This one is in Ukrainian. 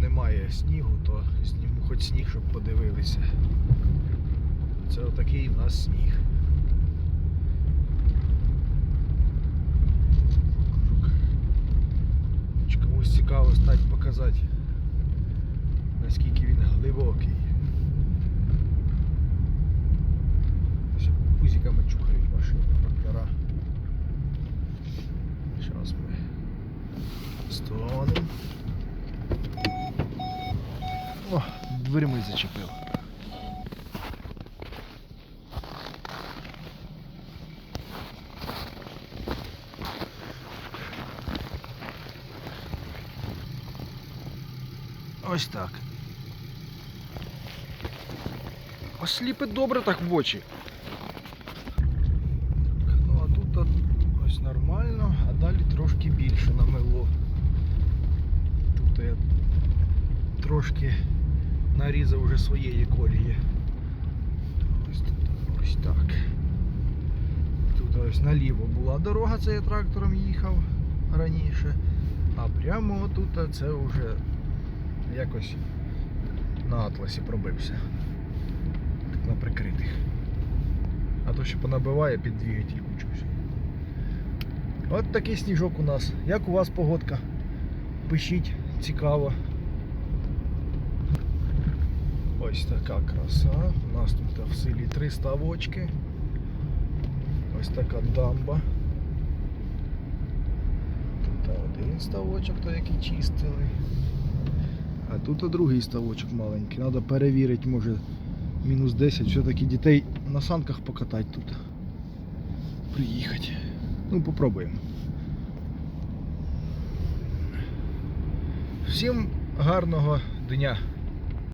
немає снігу, то зніму хоч сніг, щоб подивилися. Це отакий в нас сніг. Комусь цікаво стати показати, наскільки він глибокий. Ще пузиками чухають машини трактора. Зараз ми станемо. О, дверми зачепив. Ось так. Осліпить добре так в очі. Ну а тут ось нормально, а далі трошки більше намело. Тут я трошки нарізав вже своєї колії. Ось тут ось так. Тут ось наліво була дорога, це я трактором їхав раніше. А прямо тут це вже якось на атласі пробився. Так на прикритих. А то ще понабиває під двигатель кучу всього. От такий сніжок у нас. Як у вас погодка? Пишіть, цікаво. Ось така краса. У нас тут в селі три ставочки. Ось така дамба. Тут один ставочок, той який чистили. А тут другий ставочок маленький. Треба перевірити, може мінус 10. Все-таки дітей на санках покатати тут. Приїхати. Ну, попробуємо. Всім гарного дня.